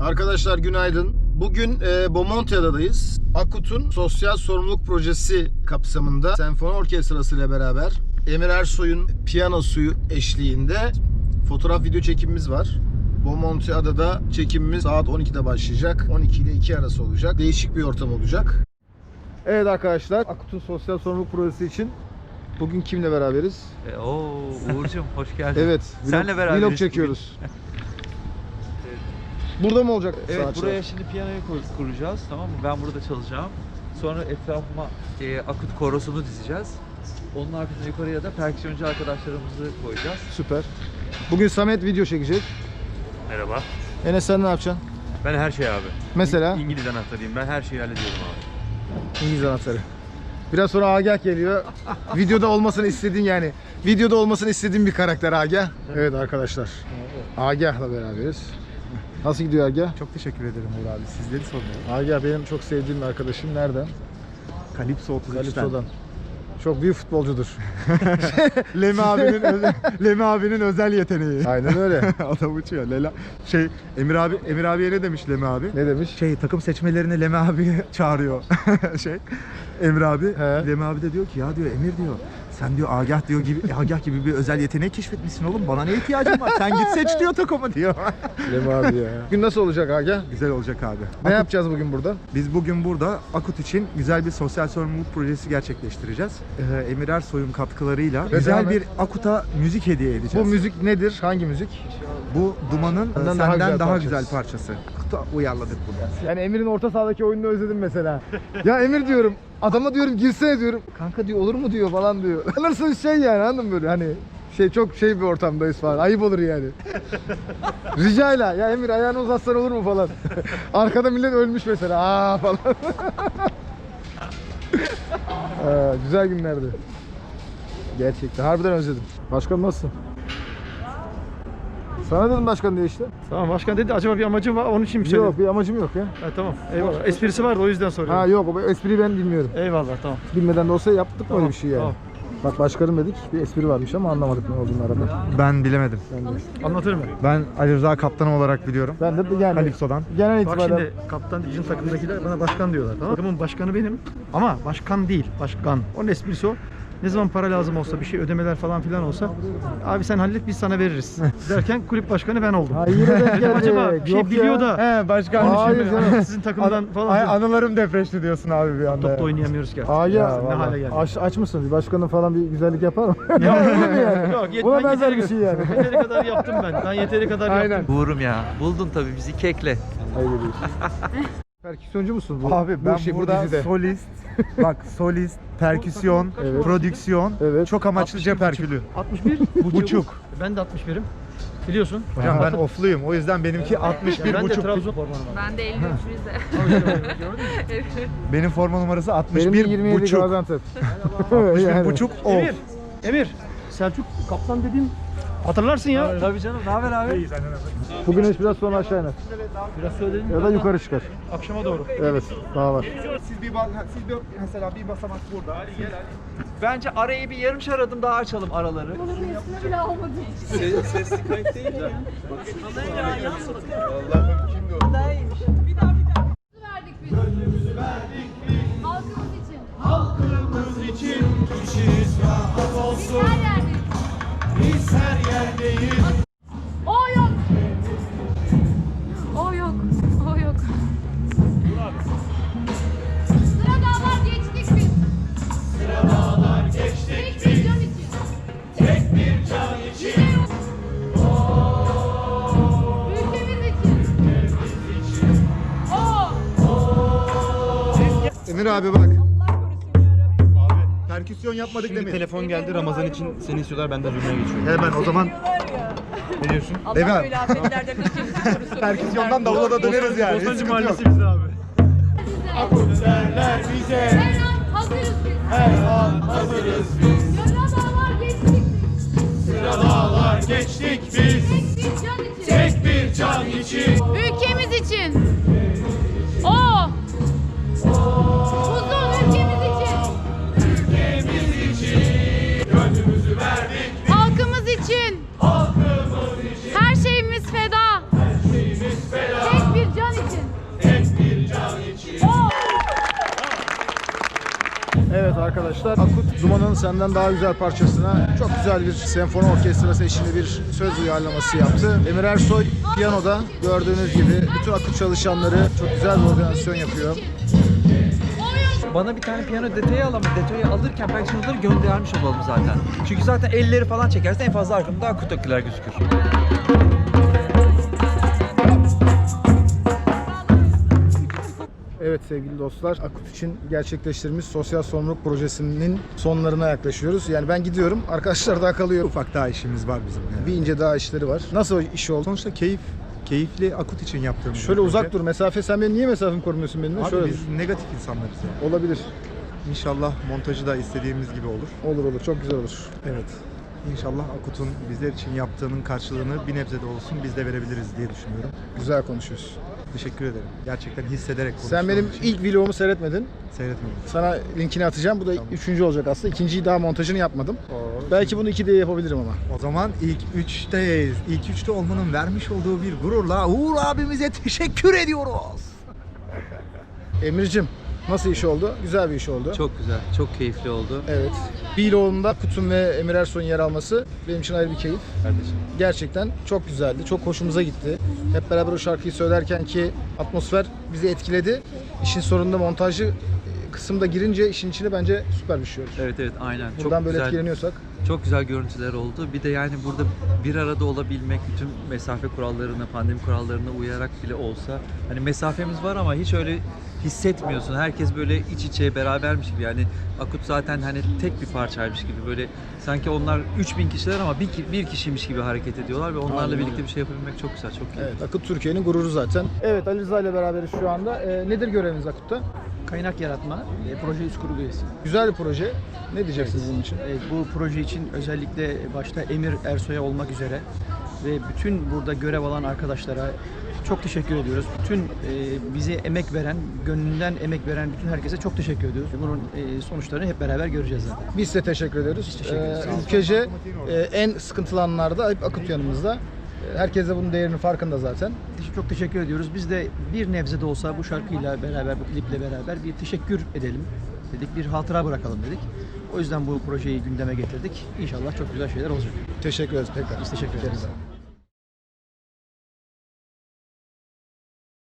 Arkadaşlar günaydın. Bugün e, Bomontia'dayız. Akut'un sosyal sorumluluk projesi kapsamında senfoni orkestrası ile beraber Emir Ersoy'un piyano suyu eşliğinde fotoğraf video çekimimiz var. Bomontia'da çekimimiz saat 12'de başlayacak. 12 ile 2 arası olacak. Değişik bir ortam olacak. Evet arkadaşlar, Akut'un sosyal sorumluluk projesi için bugün kimle beraberiz? E, Oo Uğur'cum hoş geldin. Evet, Senle vlog, beraberiz vlog çekiyoruz. Burada mı olacak Evet saatler? buraya şimdi piyanoyu kur- kuracağız tamam mı? Ben burada çalacağım. Sonra etrafıma e, akut korosunu dizeceğiz. Onun arkasına yukarıya da perküsyoncu arkadaşlarımızı koyacağız. Süper. Bugün Samet video çekecek. Merhaba. Enes sen ne yapacaksın? Ben her şey abi. Mesela İngiliz anahtarıyım. Ben her şeyi hallediyorum abi. İngiliz anahtarı. Biraz sonra Agah geliyor. Videoda olmasını istediğin yani. Videoda olmasını istediğin bir karakter Agah. Evet arkadaşlar. Agah'la beraberiz. Nasıl gidiyor Agah? Çok teşekkür ederim Uğur abi. Sizleri sormuyorum. Agah benim çok sevdiğim bir arkadaşım. Nereden? Kalipso 33'ten. Kalipso'dan. Çok büyük futbolcudur. Lemi abinin özel, Lemi abinin özel yeteneği. Aynen öyle. Adam uçuyor. Lela şey Emir abi Emir abiye ne demiş Lemi abi? Ne demiş? Şey takım seçmelerine Lemi abi çağırıyor. şey Emir abi He. Lemi abi de diyor ki ya diyor Emir diyor sen diyor Agah diyor gibi Agah gibi bir özel yeteneği keşfetmişsin oğlum. Bana ne ihtiyacın var? Sen git seç diyor takımı diyor. Lemi abi ya. Bugün nasıl olacak Agah? Güzel olacak abi. Ne yapacağız bugün burada? Biz bugün burada Akut için güzel bir sosyal sorumluluk projesi gerçekleştireceğiz. Ee, Emir Ersoy'un katkılarıyla Ve güzel devam bir et. Akut'a müzik hediye Bu edeceğiz. müzik nedir? Hangi müzik? Bu Duman'ın Senden senden, daha, güzel parçası. Akut'a uyarladık bunu. Yani Emir'in orta sahadaki oyununu özledim mesela. ya Emir diyorum, adama diyorum girsene diyorum. Kanka diyor olur mu diyor falan diyor. Alırsın şey yani anladın mı böyle hani şey çok şey bir ortamdayız falan. Ayıp olur yani. Ricayla ya Emir ayağını uzatsan olur mu falan. Arkada millet ölmüş mesela. Aa falan. Aa, güzel günlerdi. Gerçekten harbiden özledim. Başkan nasılsın? Sana dedim başkan diye işte. Tamam başkan dedi acaba bir amacı var onun için mi söyledin? Yok bir amacım yok ya. Ha, tamam eyvallah. Esprisi vardı o yüzden soruyorum. Ha yok o espriyi ben bilmiyorum. Eyvallah tamam. Bilmeden de olsa yaptık mı Tamam, öyle bir şey yani. tamam. Bak başkanım dedik bir espri varmış ama anlamadık ne olduğunu arada. Ben bilemedim. Ben de, Anlatırım ben. Ben Ali Rıza kaptanım olarak biliyorum. ben de yani Kalipso'dan. genel Bak itibariyle şimdi kaptan bizim takımdakiler bana başkan diyorlar tamam mı? Takımın başkanı benim ama başkan değil başkan. Onun esprisi o. Ne zaman para lazım olsa bir şey ödemeler falan filan olsa abi sen hallet biz sana veririz derken kulüp başkanı ben oldum. Ha, yine denk Dedim acaba geldik. bir şey Yok biliyor ya. da He başkan. Hayır canım. sizin takımdan falan. Ay, anılarım depreşti diyorsun abi bir anda. Top da oynayamıyoruz ki. Aa Ya, ne hale geldi. Aç, aç mısın? Bir başkanın falan bir güzellik yapar mı? Ya, Olur mu yani? Yok, yet- Buna ben benzer yeteri- bir şey yani. Yeteri kadar yaptım ben. Ben yeteri kadar Aynen. yaptım. Uğur'um ya buldun tabii bizi kekle. Hayır. Perküsyoncu musun bu? Abi bu ben şey, bu burada dizide? solist, bak solist, perküsyon, Evet. prodüksiyon, Evet. çok amaçlı cep perkülü. 61 Buçuk. Ben de 61'im. Biliyorsun. Hocam ben ofluyum. O yüzden benimki 61 ben de buçuk. Trabzon formanı var. Ben de 53 Rize. Benim forma numarası Benim 61 de 27 buçuk. Gaziantep. 61 Yani. buçuk o. Emir. Emir. Selçuk kaptan dediğin hatırlarsın ya. Tabii canım ne haber abi? Bu güneş biraz sonra aşağı iner. Biraz söyledim. Ya da yukarı çıkar. Akşama doğru. Evet daha var. Siz bir siz bir mesela bir basamak burada. Bence arayı bir yarımşar adım daha açalım araları. verdik biz. Halkımız için. Biz Emir abi bak. Perküsyon yapmadık Şimdi demeyin. telefon geldi Ramazan için seni istiyorlar ben de durmaya geçiyorum. Hemen o zaman Ne diyorsun? Eve perküsyondan davula da döneriz yani. Hiç Bostancı sıkıntı yok. Mahallesi bizde abi. Her an hazırız biz. Her an hazırız arkadaşlar. Akut Duman'ın senden daha güzel parçasına çok güzel bir senfoni orkestrası eşliğinde bir söz uyarlaması yaptı. Emir Ersoy piyanoda gördüğünüz gibi bütün Akut çalışanları çok güzel bir organizasyon yapıyor. Bana bir tane piyano detayı alalım. Detayı alırken perküsyoncuları göndermiş olalım zaten. Çünkü zaten elleri falan çekersen en fazla arkamda akuttakiler gözükür. Evet sevgili dostlar, Akut için gerçekleştirmiş sosyal sorumluluk projesinin sonlarına yaklaşıyoruz. Yani ben gidiyorum, arkadaşlar daha kalıyor. Ufak daha işimiz var bizim. yani. Bir ince daha işleri var. Nasıl iş oldu? Sonuçta keyif, keyifli akut için yaptığımız Şöyle uzak proje. dur, mesafe. Sen benim niye mesafemi korumuyorsun benimle? Abi Şöyle biz dur. negatif insanlarız yani. Olabilir. İnşallah montajı da istediğimiz gibi olur. Olur olur, çok güzel olur. Evet. İnşallah Akut'un bizler için yaptığının karşılığını bir nebze de olsun biz de verebiliriz diye düşünüyorum. Güzel konuşuyorsun. Teşekkür ederim. Gerçekten hissederek Sen konuştuğum benim için ilk vlogumu seyretmedin. seyretmedim. Sana linkini atacağım. Bu da üçüncü olacak aslında. İkinciyi daha montajını yapmadım. Belki bunu iki de yapabilirim ama. O zaman ilk üçteyiz. İlk üçte olmanın vermiş olduğu bir gururla Uğur abimize teşekkür ediyoruz. Emir'cim nasıl iş oldu? Güzel bir iş oldu. Çok güzel, çok keyifli oldu. Evet. Bir vlogumda Kutun ve Emir Ersoy'un yer alması benim için ayrı bir keyif. Kardeşim. Gerçekten çok güzeldi. Çok hoşumuza gitti. Hep beraber o şarkıyı söylerken ki atmosfer bizi etkiledi. İşin sonunda montajı kısımda girince işin içine bence süper bir şey oldu. Evet evet aynen. Buradan çok böyle güzel, etkileniyorsak. Çok güzel görüntüler oldu. Bir de yani burada bir arada olabilmek, bütün mesafe kurallarına, pandemi kurallarına uyarak bile olsa hani mesafemiz var ama hiç öyle hissetmiyorsun. Herkes böyle iç içe berabermiş gibi. Yani Akut zaten hani tek bir parçaymış gibi böyle sanki onlar 3000 kişiler ama bir, bir kişiymiş gibi hareket ediyorlar ve onlarla Aynen birlikte bir şey yapabilmek çok güzel, çok keyifli. Evet, Akut Türkiye'nin gururu zaten. Evet, Ali Rıza ile beraberiz şu anda. Ee, nedir göreviniz Akut'ta? Kaynak yaratma, e, proje üst kurulu üyesi. Güzel bir proje. Ne diyeceksiniz bunun için? E, bu proje için özellikle başta Emir Ersoy'a olmak üzere ve bütün burada görev alan arkadaşlara çok teşekkür ediyoruz. Bütün e, bize emek veren, gönlünden emek veren bütün herkese çok teşekkür ediyoruz. Bunun e, sonuçlarını hep beraber göreceğiz zaten. Biz de teşekkür ediyoruz. teşekkür ederiz. Ee, Sağ olun. ülkece e, en sıkıntılı anlarda hep Akut yanımızda. Herkes de bunun değerinin farkında zaten. Çok teşekkür ediyoruz. Biz de bir nebze de olsa bu şarkıyla beraber, bu kliple beraber bir teşekkür edelim dedik. Bir hatıra bırakalım dedik. O yüzden bu projeyi gündeme getirdik. İnşallah çok güzel şeyler olacak. Teşekkür ederiz tekrar. Biz teşekkür ederiz.